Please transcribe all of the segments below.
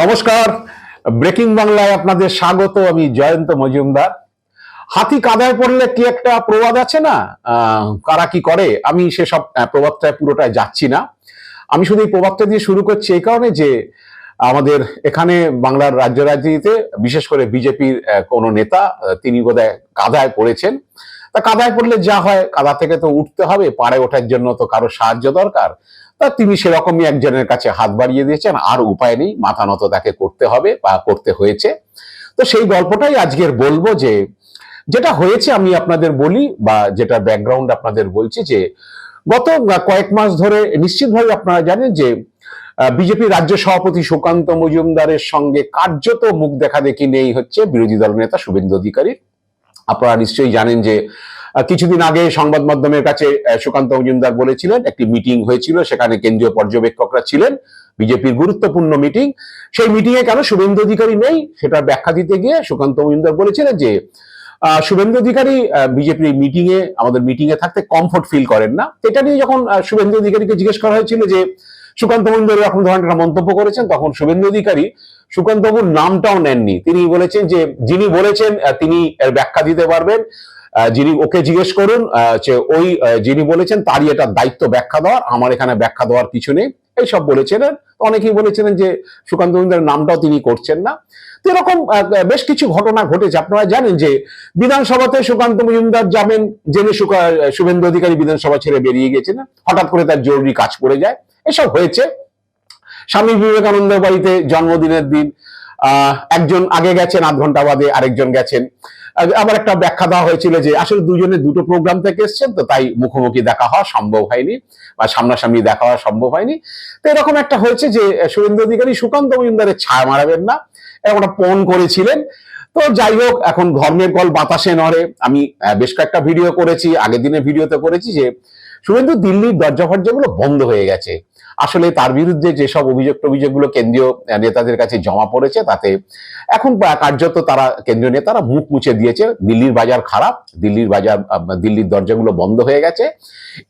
নমস্কার। ব্রেকিং বাংলায় আপনাদের স্বাগত, আমি জয়ন্ত মজুমদার। হাতি কাদায় পড়লে কি একটা প্রবাদ আছে না? কারা কি করে? আমি সেসব প্রবাদটায় পুরোটায় যাচ্ছি না। আমি শুধু এই প্রবাদটা দিয়ে শুরু করছি এই কারণে যে আমাদের এখানে বাংলার রাজ্য রাজনীতিতে, বিশেষ করে বিজেপির কোনো নেতা তিনি বোধহয় কাদায় পড়েছেন। তা কাদায় পড়লে যা হয়, কাদা থেকে তো উঠতে হবে, পাড়ে ওঠার জন্য তো কারও সাহায্য দরকার। তা তিনি সেরকমই একজনের কাছে হাত বাড়িয়ে দিয়েছেন, আর উপায় নেই, মাথা নত তাকে করতে হবে বা করতে হয়েছে। তো সেই গল্পটাই আজকের বলব যে, যেটা হয়েছে আমি আপনাদের বলি বা যেটা ব্যাকগ্রাউন্ড আপনাদের বলছি যে, গত কয়েক মাস ধরে নিশ্চিতভাবে আপনারা জানেন যে বিজেপি রাজ্য সভাপতি সুকান্ত মজুমদারের সঙ্গে কার্যত মুখ দেখা দেখি নেই হচ্ছে বিরোধী দল নেতা শুভেন্দু অধিকারী আপনারা নিশ্চয়ই জানেন যে কিছুদিন আগে সংবাদ মাধ্যমের কাছে সুকান্ত মজুমদার বলেছিলেন, একটি মিটিং হয়েছিল, সেখানে কেন্দ্রীয় পর্যবেক্ষকরা ছিলেন, বিজেপির গুরুত্বপূর্ণ মিটিং। সেই মিটিং এ কেন শুভেন্দু অধিকারী নেই, সেটার ব্যাখ্যা দিতে গিয়ে সুকান্ত মজুমদার বলেছিলেন যে শুভেন্দু অধিকারী বিজেপির মিটিং এ আমাদের মিটিং এ থাকতে কমফোর্ট ফিল করেন না। এটা নিয়ে যখন শুভেন্দু অধিকারীকে জিজ্ঞেস করা হয়েছিল যে সুকান্ত মজুমদার এরকম ধরনের মন্তব্য করেছেন, তখন শুভেন্দু অধিকারী সুকান্ত বাবুর নামটাও নেননি। তিনি বলেছেন যে, যিনি বলেছেন তিনি এর ব্যাখ্যা দিতে পারবেন। যিনি ওকে জিজ্ঞেস করুন যে ওই যিনি বলেছেন, তারই এটা দায়িত্ব ব্যাখ্যা দেওয়ার, আমার এখানে ব্যাখ্যা দেওয়ার কিছু নেই। এইসব বলেছিলেন। অনেকেই বলেছিলেন যে, সুকান্ত মজুমদারের নামটাও তিনি করছেন না। তো এরকম বেশ কিছু ঘটনা ঘটেছে। আপনারা জানেন যে, বিধানসভাতে সুকান্ত মজুমদার যাবেন, জেনে শুভেন্দু অধিকারী বিধানসভা ছেড়ে বেরিয়ে গেছেন। হঠাৎ করে তার জরুরি কাজ পড়ে যায়। এসব হয়েছে। স্বামী বিবেকানন্দের বাড়িতে জন্মদিনের দিন একজন আগে গেছেন, আধ ঘণ্টা বাদে আরেকজন গেছেন। আবার একটা ব্যাখ্যা দেওয়া হয়েছিল যে, আসলে দুজনে দুটো প্রোগ্রাম থেকে এসছেন, তো তাই মুখোমুখি দেখা হওয়া সম্ভব হয়নি বা সামনাসামনি দেখা হওয়া সম্ভব হয়নি। তো এরকম একটা হয়েছে যে শুভেন্দু অধিকারী সুকান্ত মজুমদারের ছায়া মারাবেন না। এরকম একটা পণ করেছিলেন। তো যাই হোক, এখন ধর্মের কল বাতাসে নড়ে। আমি বেশ কয়েকটা ভিডিও করেছি, আগের দিনের ভিডিওতে করেছি যে শুভেন্দু দিল্লির দরজা ফরজাগুলো বন্ধ হয়ে গেছে। আসলে তার বিরুদ্ধে যেসব অভিযোগ টভিযোগগুলো কেন্দ্রীয় নেতাদের কাছে জমা পড়েছে তাতে এখন কার্যত তারা কেন্দ্রীয় নেতারা মুখ মুছে দিয়েছে দিল্লির বাজার খারাপ দিল্লির বাজার দিল্লির দরজাগুলো বন্ধ হয়ে গেছে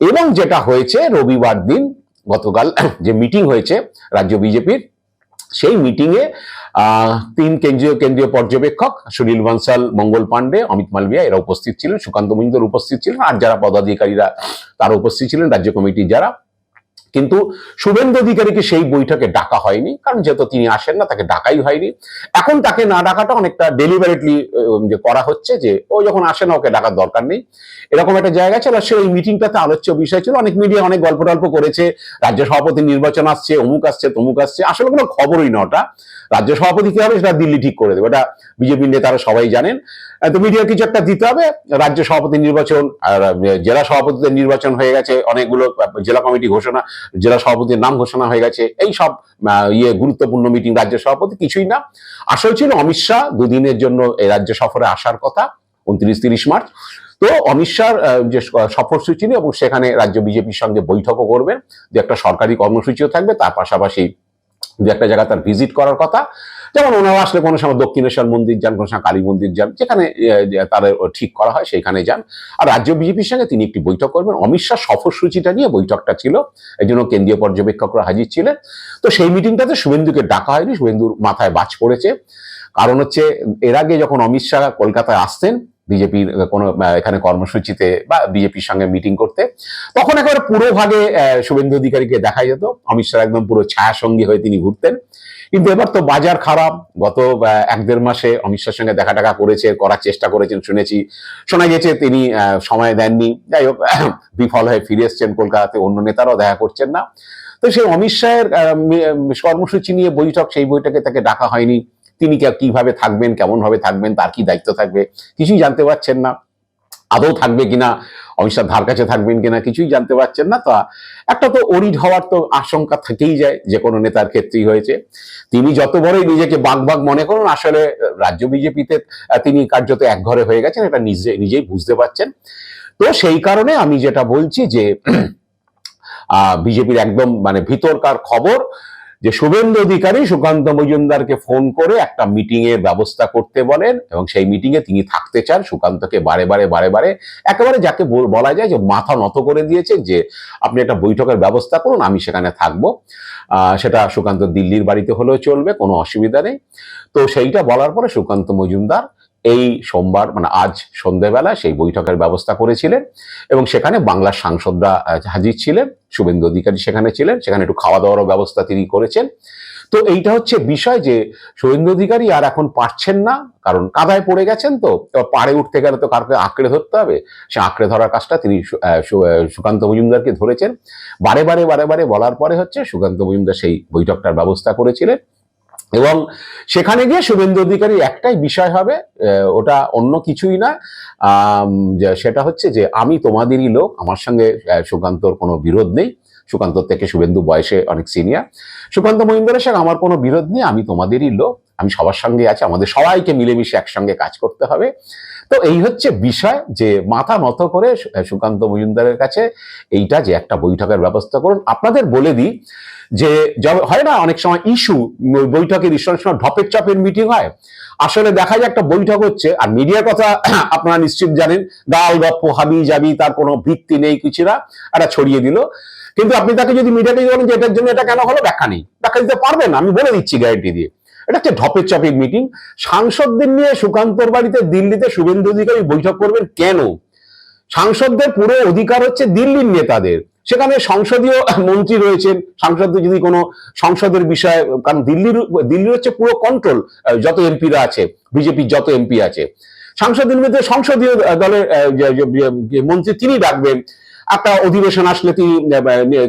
এবং যেটা হয়েছে রবিবার দিন গতকাল যে মিটিং হয়েছে রাজ্য বিজেপির সেই মিটিং এ আহ, তিন কেন্দ্রীয় কেন্দ্রীয় পর্যবেক্ষক সুনীল বনসাল মঙ্গল পান্ডে অমিত মালবিয়া এরা উপস্থিত ছিলেন সুকান্ত মজুমদার উপস্থিত ছিলেন আর যারা পদাধিকারীরা তারা উপস্থিত ছিলেন রাজ্য কমিটির যারা। কিন্তু শুভেন্দু অধিকারীকে সেই বৈঠকে ডাকা হয়নি? কারণ যেহেতু তিনি আসেন না, তাকে ডাকাই হয়নি। এখন তাকে না ডাকাটা অনেকটা ডেলিভারেটলি যে করা হচ্ছে যে, ও যখন আসে না, ওকে ডাকার দরকার নেই। এরকম একটা জায়গা ছিল, আর সেই মিটিংটাতে আলোচ্য বিষয় ছিল। অনেক মিডিয়া অনেক গল্প টল্প করেছে। রাজ্য সভাপতি নির্বাচন আসছে, অমুক আসছে, তমুক আসছে। আসলে কোনো খবরই না ওটা। রাজ্য সভাপতি কি হবে সেটা দিল্লি ঠিক করে দেবে। ওটা বিজেপির নেতারা সবাই জানেন। তো মিডিয়া কিছু একটা দিতে হবে। রাজ্য সভাপতি নির্বাচন আর জেলা সভাপতিদের নির্বাচন হয়ে গেছে। অনেকগুলো জেলা কমিটি ঘোষণা, জেলা সভাপতির নাম ঘোষণা হয়ে গেছে। এই সব ইয়ে গুরুত্বপূর্ণ মিটিং রাজ্য সভাপতি কিছুই না। আসল ছিল অমিত শাহ দুদিনের জন্য এই রাজ্য সফরে আসার কথা, উনত্রিশ তিরিশ মার্চ। তো অমিত শাহ যে সফরসূচি এবং সেখানে রাজ্য বিজেপির সঙ্গে বৈঠকও করবেন। যে একটা সরকারি কর্মসূচিও থাকবে, তার পাশাপাশি দু একটা জায়গা তার ভিজিট করার কথা। যেমন ওনারা আসলে কোনো সময় দক্ষিণেশ্বর মন্দির যান, কোনো সময় কালী মন্দির যান, যেখানে তাদের ঠিক করা হয় সেখানে যান। আর রাজ্য বিজেপির সঙ্গে তিনি একটি বৈঠক করবেন। অমিত শাহ সফরসূচিটা নিয়ে বৈঠকটা ছিল। এই জন্য কেন্দ্রীয় পর্যবেক্ষকরা হাজির ছিলেন। তো সেই মিটিংটাতে শুভেন্দুকে ডাকা হয়নি। শুভেন্দুর মাথায় বাজ পড়েছে। কারণ হচ্ছে, এর আগে যখন অমিত শাহ কলকাতায় আসতেন বিজেপির কোনো এখানে কর্মসূচিতে বা বিজেপির সঙ্গে মিটিং করতে, তখন একেবারে পুরো ভাগে শুভেন্দু অধিকারীকে দেখা যেত। অমিত শাহ একদম পুরো ছায়া সঙ্গী হয়ে তিনি ঘুরতেন। কিন্তু এবার তো বাজার খারাপ। গত এক দেড় মাসে অমিত শাহের সঙ্গে দেখা টাকা করেছে, করার চেষ্টা করেছেন, শুনেছি। শোনা গেছে তিনি সময় দেননি। যাই হোক, বিফল হয়ে ফিরে এসছেন কলকাতাতে, অন্য নেতারাও দেখা করছেন না। তো সেই অমিত শাহের কর্মসূচি নিয়ে বৈঠক, সেই বৈঠকে তাকে ডাকা হয়নি। তিনি কীভাবে থাকবেন কেমন ভাবে থাকবেন, তার কি দায়িত্ব থাকবে, কিছুই জানতে পারছেন না। আদৌ থাকবে কিনা, অমিত শাহ ধার কাছে থাকবেন কিনা, কিছুই জানতে পারছেন না। তো একটা তো অরিড হওয়ার তো আশঙ্কা থেকেই যায়, যে কোনো নেতার ক্ষেত্রেই হয়েছে। তিনি যত বড়ই নিজেকে বাঘ বাগ মনে করুন, আসলে রাজ্য বিজেপিতে তিনি কার্যত একঘরে হয়ে গেছেন, এটা নিজে, নিজেই বুঝতে পারছেন। তো সেই কারণে আমি যেটা বলছি যে, আহ, বিজেপির একদম মানে ভিতরকার খবর যে শুভেন্দু অধিকারী সুকান্ত মজুমদারকে ফোন করে একটা মিটিং এর ব্যবস্থা করতে বলেন এবং সেই মিটিং এ তিনি থাকতে চান। সুকান্তকে বারে বারে বারে বারে একেবারে যাকে বল- যায় যে মাথা নত করে দিয়েছেন যে, আপনি একটা বৈঠকের ব্যবস্থা করুন, আমি সেখানে থাকব। সেটা সুকান্ত দিল্লির বাড়িতে হলেও চলবে, কোনো অসুবিধা নেই। তো সেইটা বলার পরে সুকান্ত মজুমদার এই সোমবার মানে আজ সন্ধ্যেবেলা সেই বৈঠকের ব্যবস্থা করেছিলেন এবং সেখানে বাংলার সাংসদরা হাজির ছিলেন, শুভেন্দু অধিকারী সেখানে ছিলেন, সেখানে একটু খাওয়া দাওয়ারও ব্যবস্থা তিনি করেছেন। তো এইটা হচ্ছে বিষয় যে শুভেন্দু অধিকারী আর এখন পারছেন না, কারণ কাদায় পড়ে গেছেন তো পাড়ে উঠতে গেলে তো কারকে আঁকড়ে ধরতে হবে। সে আঁকড়ে ধরার কাজটা তিনি সুকান্ত মজুমদারকে ধরেছেন। বারে বারে বারে বারে বলার পরে হচ্ছে সুকান্ত মজুমদার সেই বৈঠকটার ব্যবস্থা করেছিলেন। এবং সেখানে গিয়ে শুভেন্দু অধিকারী একটাই বিষয় হবে ওটা অন্য কিছুই না। সেটা হচ্ছে যে আমি তোমাদেরই লোক, আমার সঙ্গে সুকান্তর কোনো বিরোধ নেই। সুকান্তর থেকে শুভেন্দু বয়সে অনেক সিনিয়র সুকান্ত মহিন্দ্রের সঙ্গে আমার কোনো বিরোধ নেই, আমি তোমাদেরই লোক, আমি সবার সঙ্গে আছি, আমাদের সবাইকে মিলেমিশে একসঙ্গে কাজ করতে হবে। তো এই হচ্ছে বিষয় যে মাথা নত করে সুকান্ত মজুমদারের কাছে এইটা যে একটা বৈঠকের ব্যবস্থা করুন। আপনাদের বলে দিই যে হয় না অনেক সময় ইস্যু বৈঠকের অনেক সময় ঢপের চপের মিটিং হয়। আসলে দেখা যায় একটা বৈঠক হচ্ছে, আর মিডিয়ার কথা আপনারা নিশ্চিত জানেন, গাল, গপ্প, হাবি যাবি তার কোনো ভিত্তি নেই কিছু না এটা ছড়িয়ে দিল। কিন্তু আপনি তাকে যদি মিডিয়াতে বলেন যে এটার জন্য এটা কেন হলো, ব্যাখ্যা নেই। ব্যাখ্যা দিতে পারবেন, আমি বলে দিচ্ছি গ্যারেন্টি দিয়ে। এটা হচ্ছে ঢপের চপের মিটিং সাংসদদের নিয়ে সুকান্তর বাড়িতে দিল্লিতে শুভেন্দু অধিকারী বৈঠক করবেন কেন? সাংসদদের পুরো অধিকার হচ্ছে দিল্লির নেতাদের। সেখানে সংসদীয় মন্ত্রী রয়েছেন। সাংসদদের যদি কোনো সংসদের বিষয়, কারণ দিল্লির দিল্লির হচ্ছে পুরো কন্ট্রোল যত এমপিরা আছে, বিজেপির যত এমপি আছে। সাংসদের মধ্যে সংসদীয় দলের মন্ত্রী তিনি ডাকবেন। একটা অধিবেশন আসলে তিনি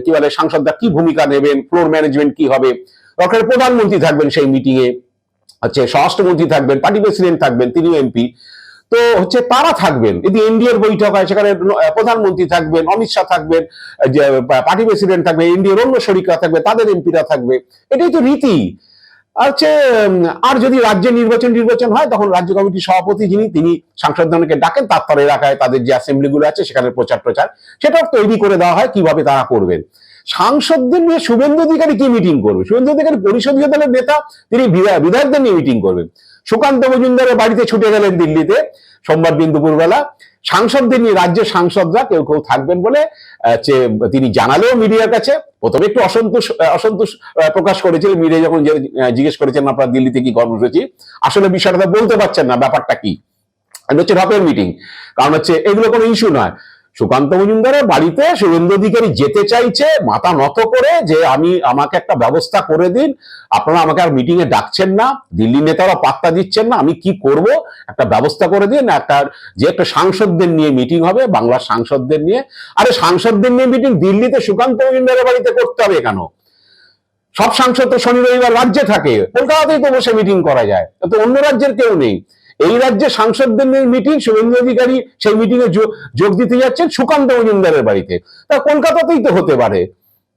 কি বলে, সাংসদরা কি ভূমিকা নেবেন ফ্লোর ম্যানেজমেন্ট কি হবে? দরকার প্রধানমন্ত্রী থাকবেন সেই মিটিং এ হচ্ছে স্বরাষ্ট্রমন্ত্রী থাকবেন পার্টি প্রেসিডেন্ট থাকবেন, তিনিও এমপি তো হচ্ছে তারা থাকবেন যদি এনডিএর বৈঠক হয়, সেখানে প্রধানমন্ত্রী থাকবেন, অমিত শাহ থাকবেন, যে পার্টি প্রেসিডেন্ট থাকবে এনডিএর অন্য শরিকরা থাকবে, তাদের এমপিরা থাকবে, এটাই তো রীতি। আর হচ্ছে, আর যদি রাজ্যে নির্বাচন নির্বাচন হয়, তখন রাজ্য কমিটির সভাপতি যিনি, তিনি সাংসদগণকে ডাকেন, তারপরে এলাকায় তাদের যে অ্যাসেম্বলি গুলো আছে, সেখানে প্রচার প্রচার সেটাও তৈরি করে দেওয়া হয়, কীভাবে তারা করবেন। সাংসদদের নিয়ে শুভেন্দু অধিকারী কি মিটিং করবে? শুভেন্দু অধিকারী পরিষদীয় দলের নেতা, তিনি বিধা- বিধায়কদের নিয়ে মিটিং করবেন। সুকান্ত মজুমদারের বাড়িতে ছুটে গেলেন দিল্লিতে সোমবার দিন দুপুরবেলা। সাংসদদের নিয়ে রাজ্যের সাংসদরা কেউ কেউ থাকবেন বলে তিনি জানালেও মিডিয়ার কাছে। প্রথমে একটু অসন্তোষ অসন্তোষ প্রকাশ করেছিলেন। মিডিয়া যখন জিজ্ঞেস করেছেন, আপনার দিল্লিতে কি কর্মসূচি? আসলে বিষয়টা বলতে পারছেন না, ব্যাপারটা কি? হচ্ছে ঢপের মিটিং। কারণ হচ্ছে এগুলো কোনো ইস্যু নয়। সুকান্ত মজুমদারের বাড়িতে শুভেন্দু অধিকারী যেতে চাইছে, মাথা নত করে যে আমি আমাকে একটা ব্যবস্থা করে দিন, আপনারা আমাকে আর মিটিং এ ডাকছেন না, দিল্লি নেতারা পাত্তা দিচ্ছেন না, আমি কি করব? একটা ব্যবস্থা করে দিন, একটা যে একটা সাংসদদের নিয়ে মিটিং হবে, বাংলার সাংসদদের নিয়ে। আরে সাংসদদের নিয়ে মিটিং দিল্লিতে সুকান্ত মজুমদারের বাড়িতে করতে হবে কেন? সব সাংসদ তো শনি রবিবার রাজ্যে থাকে, কলকাতাতেই তো বসে মিটিং করা যায় তো অন্য রাজ্যের কেউ নেই। এই রাজ্যে সাংসদদের নিয়ে মিটিং শুভেন্দু অধিকারী সেই মিটিং এ যোগ- দিতে যাচ্ছেন সুকান্ত মজুমদারের বাড়িতে। তা কলকাতাতেই তো হতে পারে।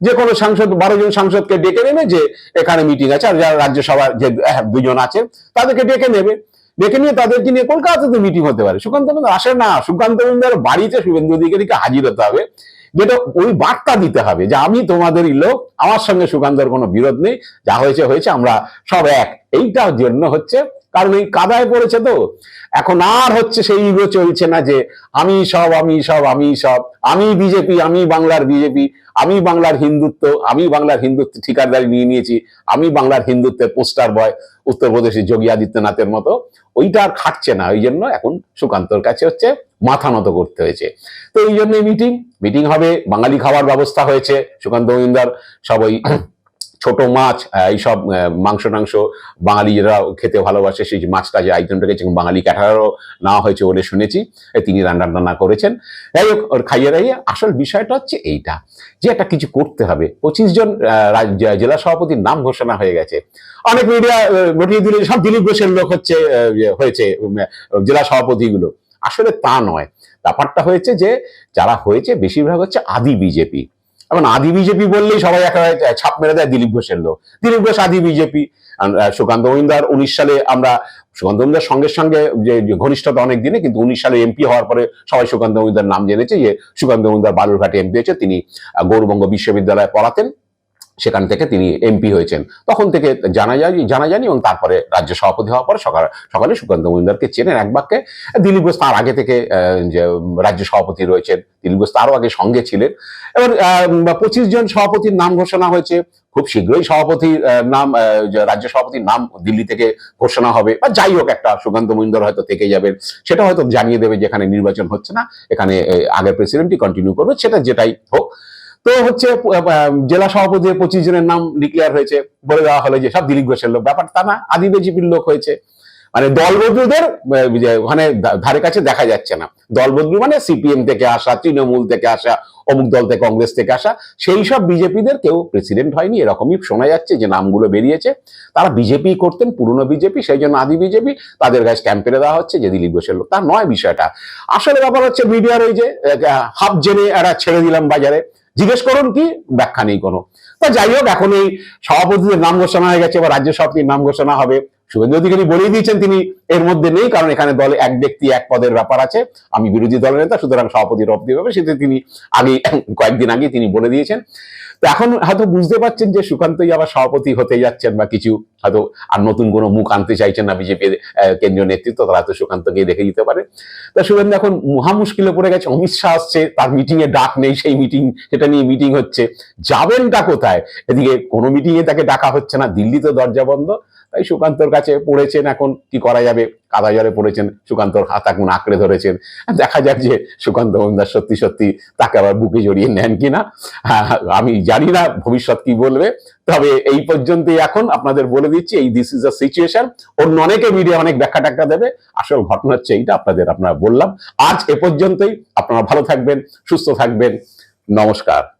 যে কোনো সাংসদ, বারো জন সাংসদকে ডেকে নেবে যে এখানে মিটিং আছে, আর যারা রাজ্যসভার যে দুজন আছেন, তাদেরকে ডেকে নেবে। ডেকে নিয়ে তাদেরকে নিয়ে কলকাতাতে মিটিং হতে পারে। সুকান্ত আসে না। সুকান্ত মজুমদার বাড়িতে শুভেন্দু অধিকারীকে হাজির হতে হবে। যেটা ওই বার্তা দিতে হবে যে, আমি তোমাদেরই লোক। আমার সঙ্গে সুকান্তর কোনো বিরোধ নেই। যা হয়েছে হয়েছে। আমরা সব এক। এইটার জন্য হচ্ছে কারণ এই কাদায় পড়েছে তো। এখন আর হচ্ছে সেই ইগো চলছে না যে, আমি সব আমি সব আমি সব, আমি বিজেপি, আমি বাংলার বিজেপি, আমি বাংলার হিন্দুত্ব, আমি বাংলার হিন্দুত্ব ঠিকাদারি নিয়ে নিয়েছি, আমি বাংলার হিন্দুত্বের পোস্টার বয় উত্তরপ্রদেশের যোগী আদিত্যনাথের মতো। ওইটা আর খাটছে না, ওই জন্য এখন সুকান্তর কাছে হচ্ছে মাথা নত করতে হয়েছে। তো এই জন্য মিটিং মিটিং হবে, বাঙালি খাওয়ার ব্যবস্থা হয়েছে, সুকান্ত মজুমদার সব ওই ছোট মাছ এইসব মাংস টাংস বাঙালি যারা খেতে ভালোবাসে, সেই মাছটা যে আইটেমটা গেছে বাঙালি ক্যাটারারও নেওয়া হয়েছে বলে শুনেছি তিনি রান্না টান্না করেছেন। যাই হোক, ওর খাইয়ে দাইয়ে আসল বিষয়টা হচ্ছে এইটা, যে একটা কিছু করতে হবে। পঁচিশ জন জেলা সভাপতির নাম ঘোষণা হয়ে গেছে। অনেক মিডিয়া ঘটিয়ে দিলে সব দিলীপ ঘোষের লোক হচ্ছে ইয়ে হয়েছে জেলা সভাপতিগুলো। আসলে তা নয়। ব্যাপারটা হয়েছে যে, যারা হয়েছে, বেশিরভাগ হচ্ছে আদি বিজেপি। এখন আদি বিজেপি বললেই সবাই একেবারে ছাপ মেরে দেয় দিলীপ ঘোষের লোক। দিলীপ ঘোষ আদি বিজেপি। সুকান্ত মহিন্দার উনিশ সালে আমরা সুকান্ত মহিন্দার সঙ্গে সঙ্গে যে ঘনিষ্ঠতা অনেক দিনে, কিন্তু উনিশ সালে এমপি হওয়ার পরে সবাই সুকান্ত মহিন্দার নাম জেনেছে যে সুকান্ত মহিন্দার বালুরঘাটে এমপি হয়েছে। তিনি গৌরবঙ্গ বিশ্ববিদ্যালয়ে পড়াতেন। সেখান থেকে তিনি এমপি হয়েছেন। তখন থেকে জানা যায়, জানা যায়নি এবং তারপরে রাজ্য সভাপতি হওয়ার পর সকাল, সকালে সুকান্ত মজুমদারকে চেনেন এক বাক্যে দিলীপ ঘোষ তার আগে থেকে যে রাজ্য সভাপতি রয়েছেন, দিলীপ ঘোষ তারও আগে সঙ্গে ছিলেন। এবার পঁচিশ জন সভাপতির নাম ঘোষণা হয়েছে। খুব শীঘ্রই সভাপতির নাম রাজ্য সভাপতির নাম দিল্লি থেকে ঘোষণা হবে। বা যাই হোক একটা সুকান্ত মহিন্দর হয়তো থেকে যাবেন। সেটা হয়তো জানিয়ে দেবে যেখানে নির্বাচন হচ্ছে না। এখানে আগের প্রেসিডেন্টই কন্টিনিউ করবে। সেটা যেটাই হোক। তো হচ্ছে জেলা সভাপতি পঁচিশ জনের নাম ডিক্লেয়ার হয়েছে, বলে দেওয়া হলো যে সব দিলীপ ঘোষের লোক। ব্যাপার তা না আদি বিজেপির লোক হয়েছে। মানে দলবদলুদের ওখানে ধারে কাছে দেখা যাচ্ছে না। দলবদলু মানে সিপিএম থেকে আসা, তৃণমূল থেকে আসা, অমুক দল থেকে কংগ্রেস থেকে আসা, সেই সব বিজেপিদের কেউ প্রেসিডেন্ট হয়নি। এরকমই শোনা যাচ্ছে যে নামগুলো বেরিয়েছে। তারা বিজেপি করতেন, পুরনো বিজেপি সেই জন্য আদি বিজেপি তাদের কাছে পেরে দেওয়া হচ্ছে যে দিলীপ ঘোষের লোক। তা নয় বিষয়টা। আসলে ব্যাপার হচ্ছে মিডিয়ার ওই যে হাফ জেনে এরা ছেড়ে দিলাম বাজারে। জিজ্ঞেস করুন কি, ব্যাখ্যা নেই কোনো। তা যাই হোক, এখন এই সভাপতিদের নাম ঘোষণা হয়ে গেছে, এবার রাজ্য সভাপতির নাম ঘোষণা হবে। শুভেন্দু অধিকারী বলেই দিয়েছেন তিনি, এর মধ্যে নেই, কারণ এখানে দলে এক ব্যক্তি, এক পদের ব্যাপার আছে। আমি বিরোধী দলের নেতা, সুতরাং সভাপতি রব দিতে হবে, সেটা তিনি আগে, কয়েকদিন আগে তিনি বলে দিয়েছেন। তো এখন হয়তো বুঝতে পারছেন যে সুকান্তই আবার সভাপতি হতে যাচ্ছেন বা কিছু হয়তো আর নতুন কোনো মুখ আনতে চাইছেন না বিজেপি কেন্দ্রীয় নেতৃত্ব, তারা হয়তো সুকান্তকে দেখে দিতে পারে। তা সুকান্ত এখন মহা মুশকিলে পড়ে গেছে, অমিত শাহ আসছে, তার মিটিং এ ডাক নেই, সেই মিটিং সেটা নিয়ে মিটিং হচ্ছে। যাবেনটা কোথায়? এদিকে কোনো মিটিং এ তাকে ডাকা হচ্ছে না, দিল্লিতে দরজা বন্ধ। তাই সুকান্তর কাছে পড়েছেন এখন কি করা যাবে? কাদা জলে পড়েছেন সুকান্তর হাত এখন আঁকড়ে ধরেছেন। দেখা যাক যে সুকান্ত মজুমদার সত্যি সত্যি তাকে আবার বুকে জড়িয়ে নেন কিনা। হ্যাঁ, আমি জানি না ভবিষ্যৎ কি বলবে। তবে এই পর্যন্তই এখন আপনাদের বলে দিচ্ছি এই দিস ইজ আ সিচুয়েশন অন্য অনেকে মিডিয়া অনেক ব্যাখ্যা টাখ্যা দেবে। আসল ঘটনা হচ্ছে এইটা আপনাদের আপনারা বললাম। আজ এ পর্যন্তই। আপনারা ভালো থাকবেন সুস্থ থাকবেন। নমস্কার।